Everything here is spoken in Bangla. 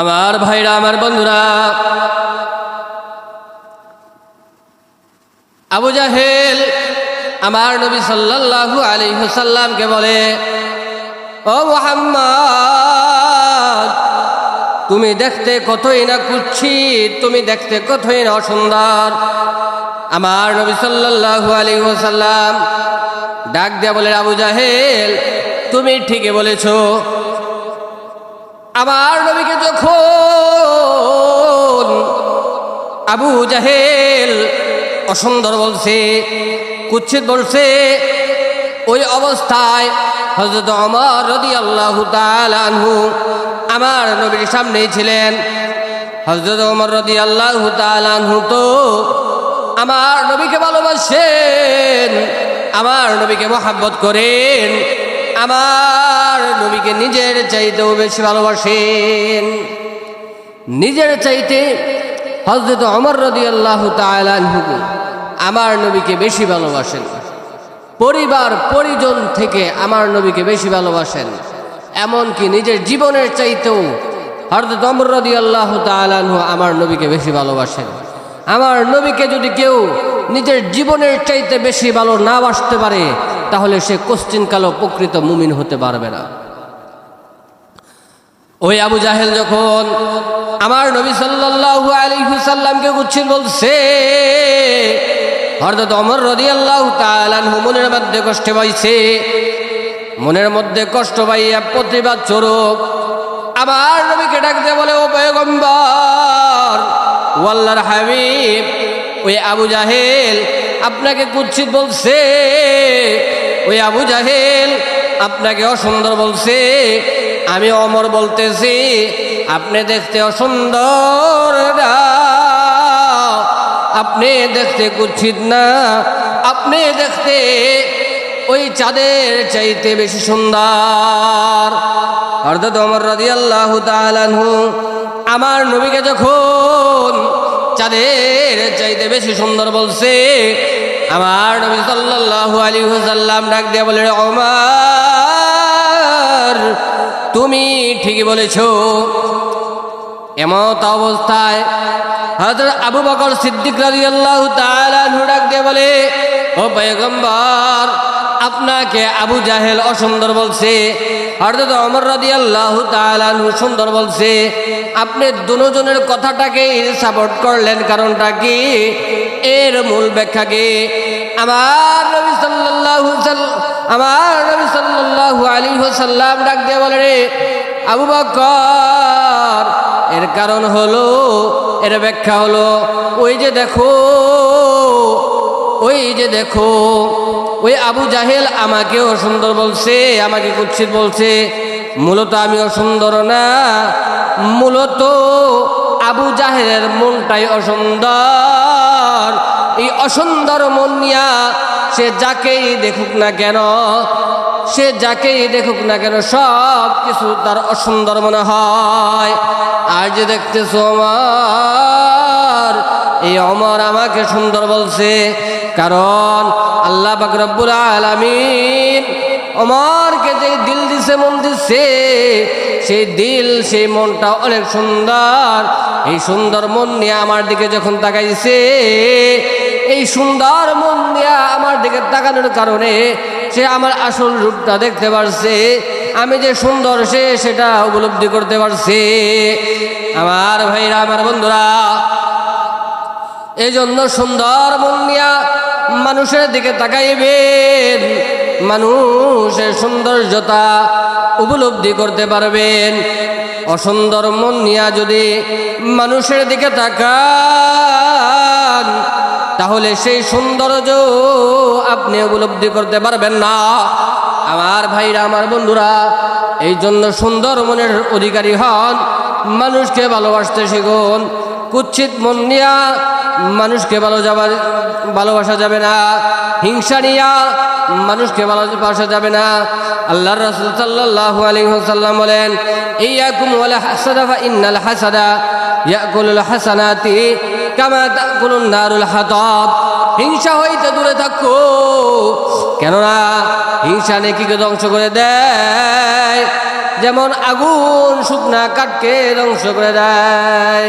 আমার ভাইরা, আমার বন্ধুরা। আবু জাহেল আমার নবী সাল্লাল্লাহু আলাইহি সাল্লামকে বলে, ও মোহাম্মদ, তুমি দেখতে কতই না কুচ্ছিত তুমি দেখতে কতই না অসুন্দর। আমার নবী সাল্লাল্লাহু আলাইহি সাল্লাম ডাক দিয়া বলে, আবু জাহেল, তুমি ঠিকই বলেছ আমার নবীকে যখন আবু জাহেল অসুন্দর বলছে, কুচ্ছিত বলছে, ওই অবস্থায় হজরত অমর রদি আল্লাহ আনহু আমার নবীর সামনেই ছিলেন। হজরত অমর রদি আল্লাহ আনহু তো আমার নবীকে ভালোবাসেন, আমার নবীকে মহাব্বত করেন, আমার নবীকে নিজের চাইতেও বেশি ভালোবাসেন। নিজের চাইতে হজরত অমর রদি আল্লাহ তালহুকে আমার নবীকে বেশি ভালোবাসেন। পরিবার, পরিজন থেকে আমার নবীকে বেশি ভালোবাসেন। এমনকি নিজের জীবনের চাইতেও হরদত অমর রদি আল্লাহ তালহু আমার নবীকে বেশি ভালোবাসেন। আমার নবীকে যদি কেউ নিজের জীবনের চাইতে বেশি ভালো না বাসতে পারে, তাহলে সে কোশ্চিনকালও প্রকৃত মুমিন হতে পারবে না। ওই আবু জাহেল যখন আমার নবী সাল্লাল্লাহু আলাইহি সাল্লামকে গুচ্ছিত বলছে হরদত অমর তাআলা আনহু মনের মধ্যে কষ্ট পাইছে। মনের মধ্যে কষ্ট পাইয়া প্রতিবাদ স্বরূপ আমার নবীকে ডাক দিয়ে বলে, ও পয়গম্বর ওয়াল্লার হাবিব, ওই আবু জাহেল আপনাকে কুচ্ছিত বলছে, ওই আবু জাহেল আপনাকে অসুন্দর বলছে আমি অমর বলতেছি, আপনি দেখতে অসুন্দর আপনি দেখতে কুচ্ছিত না। আপনি দেখতে ওই চাঁদের চাইতে বেশি সুন্দর। অর্থাৎ অমর রাজি আল্লাহ আমার নবীকে যখন চাঁদের চাইতে বেশি সুন্দর বলছে, আমার নবী সাল্লাল্লাহু আলাইহি হুসাল্লাম ডাক দিয়ে বলে, ওমর তুমি ঠিকই বলেছ। এমত অবস্থায় হযরত আবু বকর সিদ্দিক রাদিয়াল্লাহু তাআলা ডাক দিয়ে বলে, ও পয়গম্বর, আপনাকে আবু জাহেল অসুন্দর বলছে, হযরত ওমর রাদিয়াল্লাহু তাআলা সুন্দর বলছে, আপনি দুজনের কথাটাকে সাপোর্ট করলেন কারণটা কি? এর মূল ব্যাখ্যা কি? আমার নবী সাল্লাল্লাহু সাল্লাম আমার নবী সাল্লাল্লাহু আলাইহি ওয়াসাল্লাম ডাক দিয়ে বলে রে, আবু বকর, এর কারণ হলো, এর ব্যাখ্যা হলো, ওই যে দেখো, ওই যে দেখো, ওই আবু জাহেল আমাকে অসুন্দর বলছে, আমাকে কুচ্ছিত বলছে, মূলত আমি অসুন্দর না, মূলত আবু জাহেলের মনটাই অসুন্দর। এই অসুন্দর মন নিয়া সে যাকেই দেখুক না কেন, সে যাকেই দেখুক না কেন সব কিছু তার অসুন্দর মনে হয়। আর যে দেখতেছো আমার এই অমর আমাকে সুন্দর বলছে, কারণ আল্লাহ বাকরবুল আলমিন অমরকে যে দিল দিছে, মন দিছে, সেই দিল, সেই মনটা অনেক সুন্দর। এই সুন্দর মন নিয়ে আমার দিকে যখন তাকাইছে এই সুন্দর মন নিয়ে আমার দিকে তাকানোর কারণে সে আমার আসল রূপটা দেখতে পারছে। আমি যে সুন্দর সে, সেটা উপলব্ধি করতে পারছে। আমার ভাইরা, আমার বন্ধুরা এই জন্য সুন্দর মন নিয়া মানুষের দিকে তাকাইবেন, মানুষের সৌন্দর্যতা উপলব্ধি করতে পারবেন। অসুন্দর মন নিয়া যদি মানুষের দিকে তাকান তাহলে সেই সৌন্দর্য আপনি উপলব্ধি করতে পারবেন না। আমার ভাইরা, আমার বন্ধুরা এই জন্য সুন্দর মনের অধিকারী হন, মানুষকে ভালোবাসতে শিখুন। কুচ্ছিত মন নিয়া মানুষকে ভালো যাবার, ভালোবাসা যাবে না। হিংসা নিয়া মানুষকে ভালোবাসা যাবে না। আল্লাহ রসুল সাল্লাহ আলহিহাল্লাম বলেন, ইয়াকুম ওয়ালা হাসাদা ইন্নাল হাসাদা ইয়াকুলুল হাসানাতি কামা তাকুলুন নারুল হাতাব। হিংসা হইতে দূরে থাকো। কেননা হিংসা নেকিকে ধ্বংস করে দেয়। যেমন আগুন শুকনা কাঠকে ধ্বংস করে দেয়।